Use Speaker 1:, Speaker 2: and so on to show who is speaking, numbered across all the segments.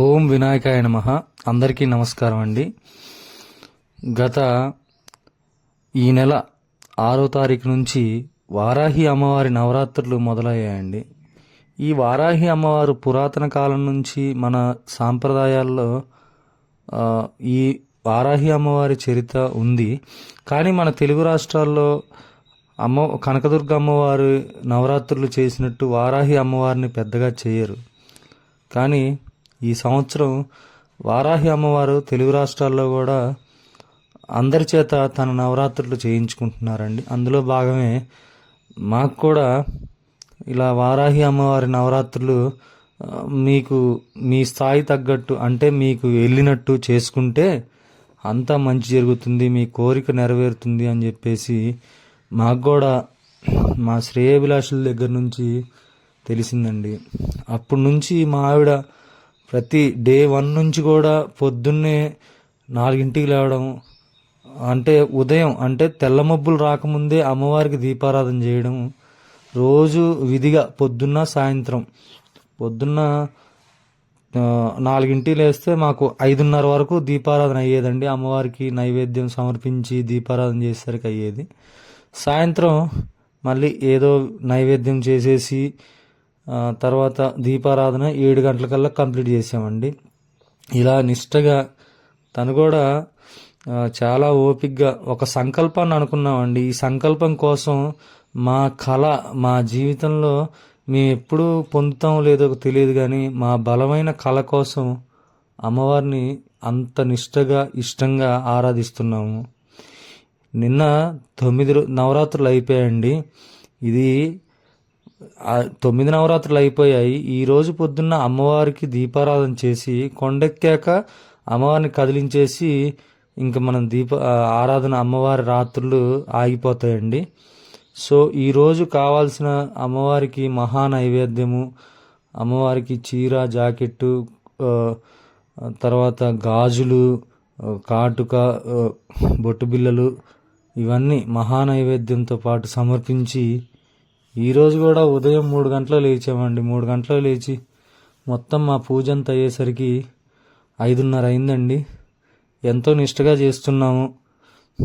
Speaker 1: ఓం వినాయకాయ నమ. అందరికీ నమస్కారం అండి. గత ఈ నెల ఆరో తారీఖు నుంచి వారాహి అమ్మవారి నవరాత్రులు మొదలయ్యాయండి. ఈ వారాహి అమ్మవారు పురాతన కాలం నుంచి మన సాంప్రదాయాల్లో ఈ వారాహి అమ్మవారి చరిత్ర ఉంది. కానీ మన తెలుగు రాష్ట్రాల్లో అమ్మ కనకదుర్గ అమ్మవారు నవరాత్రులు చేసినట్టు వారాహి అమ్మవారిని పెద్దగా చేయరు. కానీ ఈ సంవత్సరం వారాహి అమ్మవారు తెలుగు రాష్ట్రాల్లో కూడా అందరి చేత తన నవరాత్రులు చేయించుకుంటున్నారండి. అందులో భాగమే మాకు కూడా ఇలా వారాహి అమ్మవారి నవరాత్రులు మీకు మీ స్థాయి తగ్గట్టు అంటే మీకు వెళ్ళినట్టు చేసుకుంటే అంతా మంచి జరుగుతుంది మీ కోరిక నెరవేరుతుంది అని చెప్పేసి మాకు కూడా మా శ్రేయభిలాషుల దగ్గర నుంచి తెలిసిందండి. అప్పటి నుంచి మా ఆవిడ ప్రతి డే వన్ నుంచి కూడా పొద్దున్నే నాలుగింటికి లేవడం అంటే ఉదయం అంటే తెల్ల మబ్బులు రాకముందే అమ్మవారికి దీపారాధన చేయడం రోజు విధిగా పొద్దున్న సాయంత్రం పొద్దున్న నాలుగింటి నాలుగింటికి లేస్తే మాకు ఐదున్నర వరకు దీపారాధన అయ్యేదండి. అమ్మవారికి నైవేద్యం సమర్పించి దీపారాధన చేసేసరికి అయ్యేది. సాయంత్రం మళ్ళీ ఏదో నైవేద్యం చేసేసి తర్వాత దీపారాధన ఏడు గంటలకల్లా కంప్లీట్ చేసామండి ఇలా నిష్టగా తను కూడా చాలా ఓపిగ్గా ఒక సంకల్పాన్ని అనుకున్నామండి. ఈ సంకల్పం కోసం మా కళ మా జీవితంలో మేము ఎప్పుడు పొందుతాం లేదో తెలియదు కానీ మా బలమైన కళ కోసం అమ్మవారిని అంత నిష్టగా ఇష్టంగా ఆరాధిస్తున్నాము. నిన్న తొమ్మిది నవరాత్రులు అయిపోయాయండి. ఇది తొమ్మిది నవరాత్రులు అయిపోయాయి. ఈ రోజు పొద్దున్న అమ్మవారికి దీపారాధన చేసి కొండెక్కాక అమ్మవారిని కదిలించేసి ఇంకా మనం దీప ఆరాధన అమ్మవారి రాత్రులు ఆగిపోతాయండి. సో ఈరోజు కావాల్సిన అమ్మవారికి మహా నైవేద్యము అమ్మవారికి చీర జాకెట్టు తర్వాత గాజులు కాటుక బొట్టు బిల్లలు ఇవన్నీ మహా నైవేద్యంతో పాటు సమర్పించి ఈరోజు కూడా ఉదయం మూడు గంటలు లేచామండి. మూడు గంటలు లేచి మొత్తం మా పూజ అంతా అయ్యేసరికి ఐదున్నర అయిందండి. ఎంతో నిష్టగా చేస్తున్నాము.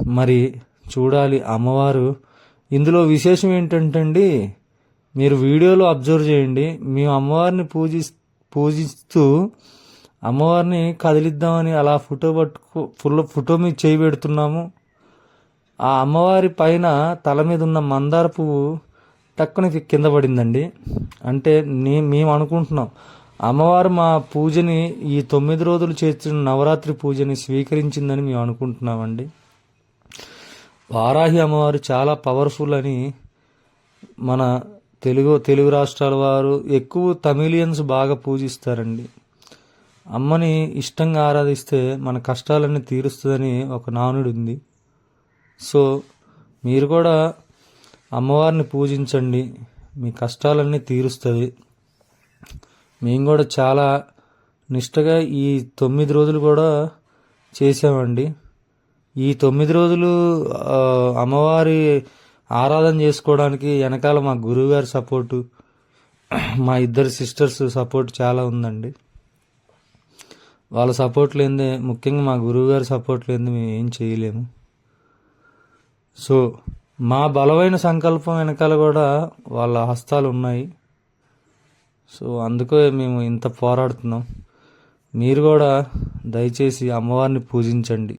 Speaker 1: మరి చూడాలి అమ్మవారు. ఇందులో విశేషం ఏంటంటే అండి మీరు వీడియోలో అబ్జర్వ్ చేయండి. మేము అమ్మవారిని పూజి పూజిస్తూ అమ్మవారిని కదిలిద్దామని అలా ఫోటో పట్టుకో ఫుల్ ఫోటో మీద చేయి పెడుతున్నాము. ఆ అమ్మవారి పైన తల మీద ఉన్న మందార పువ్వు టక్కున కింద పడిందండి. అంటే నే మేము అనుకుంటున్నాం. అమ్మవారు మా పూజని ఈ తొమ్మిది రోజులు చేస్తున్న నవరాత్రి పూజని స్వీకరించిందని మేము అనుకుంటున్నామండి. వారాహి అమ్మవారు చాలా పవర్ఫుల్ అని మన తెలుగు తెలుగు రాష్ట్రాల వారు ఎక్కువ తమిళియన్స్ బాగా పూజిస్తారండి. అమ్మని ఇష్టంగా ఆరాధిస్తే మన కష్టాలన్నీ తీరుస్తుందని ఒక నానుడు ఉంది సో మీరు కూడా అమ్మవారిని పూజించండి. మీ కష్టాలన్నీ తీరుస్తుంది. మేము కూడా చాలా నిష్టగా ఈ తొమ్మిది రోజులు కూడా చేసామండి ఈ తొమ్మిది రోజులు అమ్మవారి ఆరాధన చేసుకోవడానికి వెనకాల మా గురువుగారి సపోర్టు మా ఇద్దరు సిస్టర్స్ సపోర్ట్ చాలా ఉందండి. వాళ్ళ సపోర్ట్ లేదే ముఖ్యంగా మా గురువుగారి సపోర్ట్ లేనిదే మేము ఏం చేయలేము. సో మా బలమైన సంకల్పం వెనకాల కూడా వాళ్ళ హస్తాలు ఉన్నాయి. సో అందుకే మేము ఇంత పోరాడుతున్నాం. మీరు కూడా దయచేసి అమ్మవారిని పూజించండి.